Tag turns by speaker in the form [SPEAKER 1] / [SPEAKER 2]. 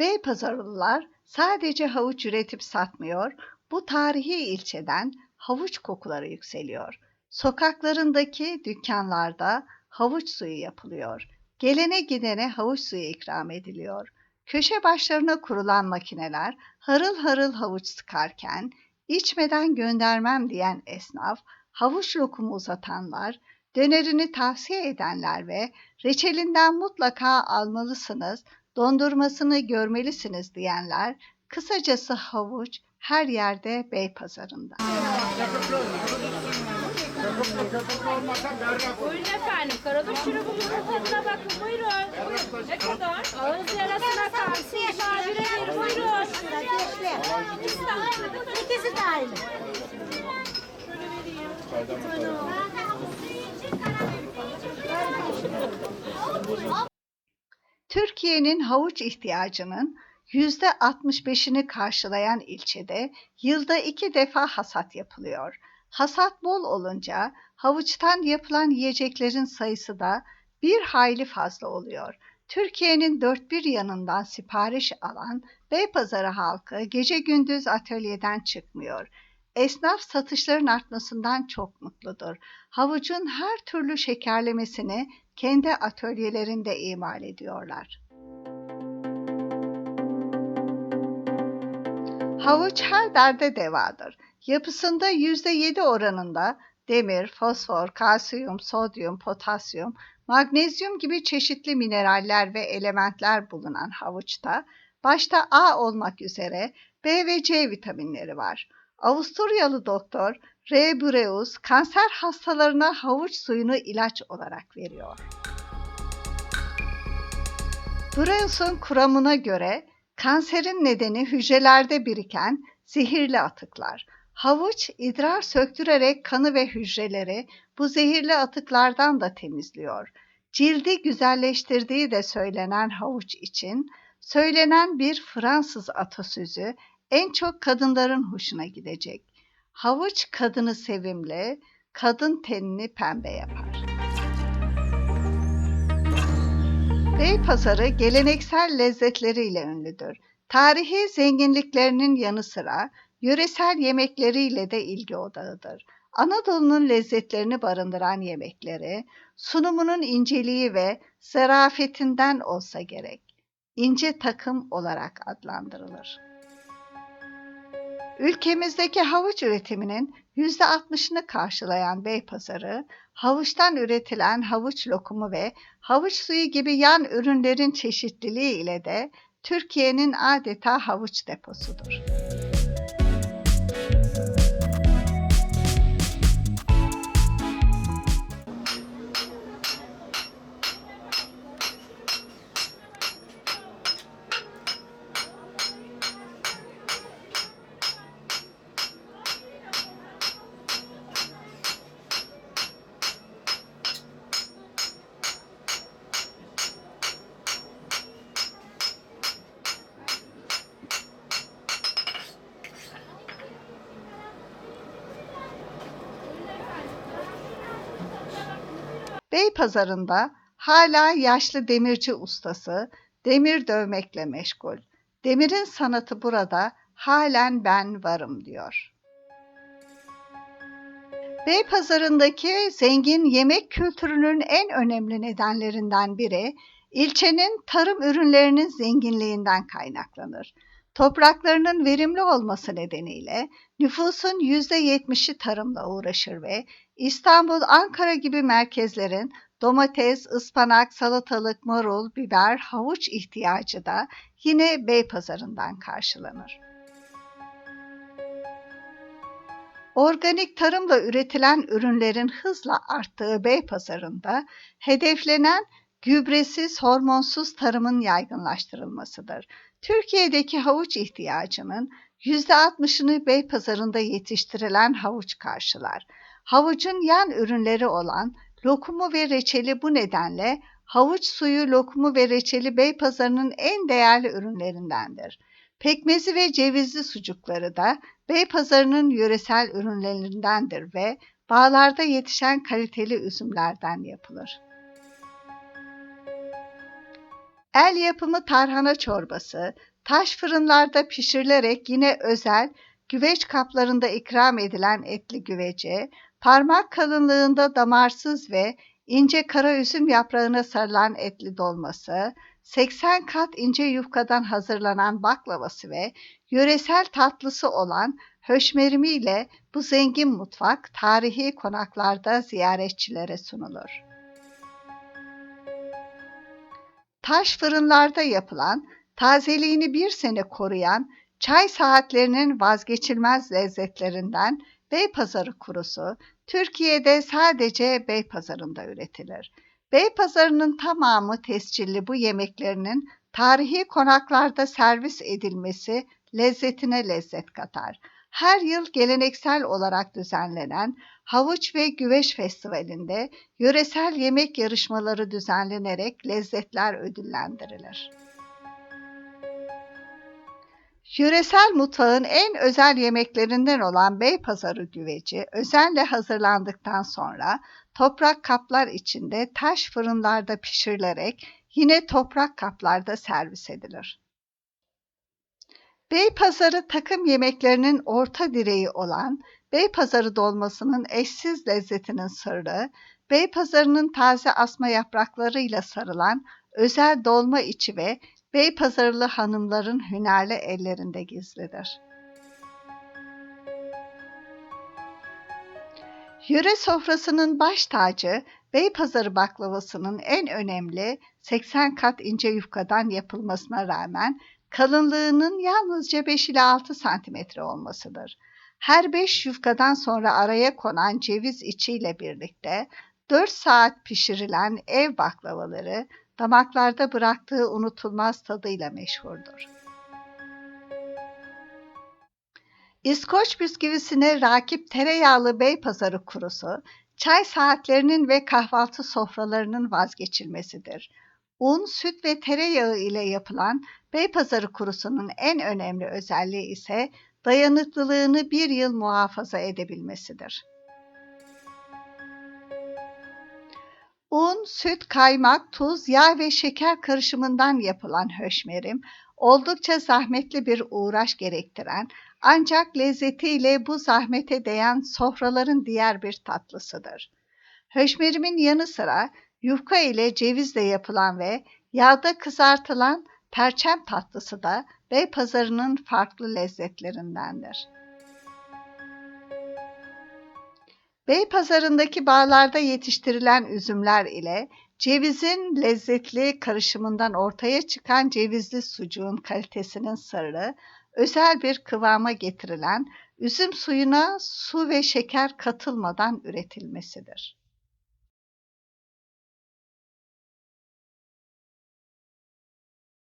[SPEAKER 1] Beypazarlılar sadece havuç üretip satmıyor, bu tarihi ilçeden havuç kokuları yükseliyor. Sokaklarındaki dükkanlarda havuç suyu yapılıyor. Gelene gidene havuç suyu ikram ediliyor. Köşe başlarına kurulan makineler harıl harıl havuç sıkarken, içmeden göndermem diyen esnaf, havuç lokumu uzatanlar, dönerini tavsiye edenler ve reçelinden mutlaka almalısınız, dondurmasını görmelisiniz diyenler, kısacası havuç her yerde Beypazarı'nda.
[SPEAKER 2] Buyurun efendim. Karadut şurubumuzun tadına bakın. Buyurun. Ne kadar? Ağız yarasına karşı şifa birebir. Buyurun. İkisi de aynı değil mi?
[SPEAKER 3] İkisi de aynı.
[SPEAKER 1] Türkiye'nin havuç ihtiyacının yüzde 65'ini karşılayan ilçede yılda iki defa hasat yapılıyor. Hasat bol olunca havuçtan yapılan yiyeceklerin sayısı da bir hayli fazla oluyor. Türkiye'nin dört bir yanından sipariş alan Beypazarı halkı gece gündüz atölyeden çıkmıyor. Esnaf satışların artmasından çok mutludur. Havucun her türlü şekerlemesini kendi atölyelerinde imal ediyorlar. Havuç her derde devadır. Yapısında %7 oranında demir, fosfor, kalsiyum, sodyum, potasyum, magnezyum gibi çeşitli mineraller ve elementler bulunan havuçta başta A olmak üzere B ve C vitaminleri var. Avusturyalı doktor R. Bureus kanser hastalarına havuç suyunu ilaç olarak veriyor. Bureus'un kuramına göre kanserin nedeni hücrelerde biriken zehirli atıklar. Havuç idrar söktürerek kanı ve hücreleri bu zehirli atıklardan da temizliyor. Cildi güzelleştirdiği de söylenen havuç için söylenen bir Fransız atasözü en çok kadınların hoşuna gidecek. Havuç kadını sevimli, kadın tenini pembe yapar. Beypazarı geleneksel lezzetleriyle ünlüdür. Tarihi zenginliklerinin yanı sıra yöresel yemekleriyle de ilgi odağıdır. Anadolu'nun lezzetlerini barındıran yemekleri, sunumunun inceliği ve zarafetinden olsa gerek. ince takım olarak adlandırılır. Ülkemizdeki havuç üretiminin %60'ını karşılayan Beypazarı, havuçtan üretilen havuç lokumu ve havuç suyu gibi yan ürünlerin çeşitliliği ile de Türkiye'nin adeta havuç deposudur. Beypazarı'nda hala yaşlı demirci ustası demir dövmekle meşgul. Demirin sanatı burada halen ben varım diyor. Beypazarı'ndaki zengin yemek kültürünün en önemli nedenlerinden biri ilçenin tarım ürünlerinin zenginliğinden kaynaklanır. Topraklarının verimli olması nedeniyle nüfusun %70'i tarımla uğraşır ve İstanbul, Ankara gibi merkezlerin domates, ıspanak, salatalık, marul, biber, havuç ihtiyacı da yine Beypazarı'ndan karşılanır. Organik tarımla üretilen ürünlerin hızla arttığı Beypazarı'nda hedeflenen gübresiz, hormonsuz tarımın yaygınlaştırılmasıdır. Türkiye'deki havuç ihtiyacının %60'ını Beypazarı'nda yetiştirilen havuç karşılar. Havucun yan ürünleri olan lokumu ve reçeli bu nedenle havuç suyu, lokumu ve reçeli Beypazarı'nın en değerli ürünlerindendir. Pekmezi ve cevizli sucukları da Beypazarı'nın yöresel ürünlerindendir ve bağlarda yetişen kaliteli üzümlerden yapılır. El yapımı tarhana çorbası, taş fırınlarda pişirilerek yine özel güveç kaplarında ikram edilen etli güvece, parmak kalınlığında damarsız ve ince kara üzüm yaprağına sarılan etli dolması, 80 kat ince yufkadan hazırlanan baklavası ve yöresel tatlısı olan höşmerimi ile bu zengin mutfak tarihi konaklarda ziyaretçilere sunulur. Taş fırınlarda yapılan, tazeliğini bir sene koruyan çay saatlerinin vazgeçilmez lezzetlerinden Beypazarı kurusu Türkiye'de sadece Beypazarı'nda üretilir. Beypazarı'nın tamamı tescilli bu yemeklerinin tarihi konaklarda servis edilmesi lezzetine lezzet katar. Her yıl geleneksel olarak düzenlenen Havuç ve Güveç Festivali'nde yöresel yemek yarışmaları düzenlenerek lezzetler ödüllendirilir. Yöresel mutfağın en özel yemeklerinden olan Beypazarı güveci özenle hazırlandıktan sonra toprak kaplar içinde taş fırınlarda pişirilerek yine toprak kaplarda servis edilir. Beypazarı takım yemeklerinin orta direği olan Beypazarı dolmasının eşsiz lezzetinin sırrı, Beypazarı'nın taze asma yapraklarıyla sarılan özel dolma içi ve Beypazarılı hanımların hünerli ellerinde gizlidir. Yöre sofrasının baş tacı Beypazarı baklavasının en önemli 80 kat ince yufkadan yapılmasına rağmen kalınlığının yalnızca 5 ila 6 santimetre olmasıdır. Her 5 yufkadan sonra araya konan ceviz içiyle birlikte 4 saat pişirilen ev baklavaları damaklarda bıraktığı unutulmaz tadıyla meşhurdur. İskoç bisküvisine rakip tereyağlı Beypazarı kurusu, çay saatlerinin ve kahvaltı sofralarının vazgeçilmesidir. Un, süt ve tereyağı ile yapılan Beypazarı kurusunun en önemli özelliği ise dayanıklılığını bir yıl muhafaza edebilmesidir. Un, süt, kaymak, tuz, yağ ve şeker karışımından yapılan höşmerim oldukça zahmetli bir uğraş gerektiren ancak lezzetiyle bu zahmete değen sofraların diğer bir tatlısıdır. Höşmerimin yanı sıra yufka ile cevizle yapılan ve yağda kızartılan perçem tatlısı da Beypazarı'nın farklı lezzetlerindendir. Beypazarı'ndaki bağlarda yetiştirilen üzümler ile cevizin lezzetli karışımından ortaya çıkan cevizli sucuğun kalitesinin sırrı, özel bir kıvama getirilen üzüm suyuna su ve şeker katılmadan üretilmesidir.